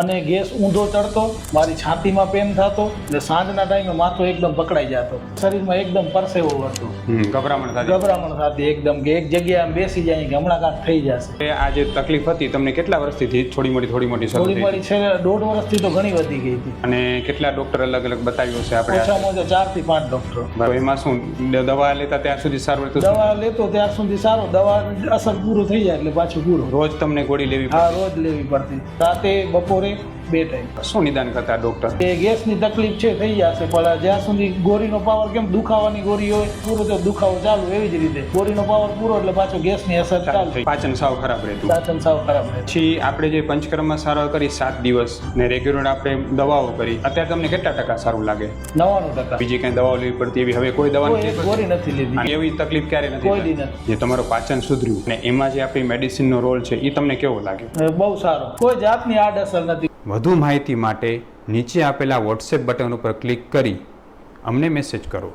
અને ગેસ ઊંધો ચડતો મારી છાતીમાં પેન થતો ને સાંજના ટાઈમે માથું એકદમ પકડાઈ જતો. શરીરમાં એકદમ પરસેવો વળતો ગભરામણ થતી. ગભરામણ થતી એકદમ કે એક જગ્યાએ બેસી જાય કે હમણાં કાંક થઈ જશે. આ જે તકલીફ હતી તમને કેટલા વર્ષથી? થોડી મોટી થોડી મોટી થોડી મોટી છે દોઢ વર્ષથી તો ઘણી વધી ગઈ હતી. અને કેટલા ડોક્ટર અલગ અલગ બતાવ્યું છે આપણે? ઓછામાં ઓછા ચારથી પાંચ ડોક્ટર એમાં શું દવા લેતા ત્યાં સુધી સારું હતું? દવા લેતો ત્યાં સુધી સારો. દવા અસર પૂરું થઈ જાય એટલે પાછું પૂરું. રોજ તમને ગોળી લેવી હા રોજ લેવી પડતી. રાતે બપોરે with બે ટાઈમ શું નિદાન કરતા ડોક્ટર એ ગેસની તકલીફ છે થઈ જશે પણ જ્યાં સુધી ગોળીનો પાવર કેમ દુખાવાની ગોરી હોય પૂરો તો દુખાવો ચાલુ એવી જ રીતે. ગોળીનો પાવર પૂરો એટલે પાછો ગેસની અસર ચાલુ પાચન સાવ ખરાબ રહેતું. પાચન સાવ ખરાબ રહે પછી આપણે જે પંચકર્મમાં સારવાર કરી સાત દિવસ ને રેગ્યુલર આપણે દવાઓ કરી અત્યારે તમને કેટલા ટકા સારું લાગે? નવ્વાણું ટકા. બીજી કઈ દવાઓ લેવી પડતી? એવી હવે કોઈ દવા ગોરી નથી લીધી. એવી તકલીફ ક્યારે નથી કોઈ નથી. જે તમારો પાચન સુધર્યું. ને એમાં જે આપણી મેડિસિનનો રોલ છે એ તમને કેવો લાગે? બહુ સારો. કોઈ જાતની આડઅસર નથી વધુ માહિતી માટે નીચે આપેલા વોટ્સએપ બટન ઉપર ક્લિક કરી અમને મેસેજ કરો.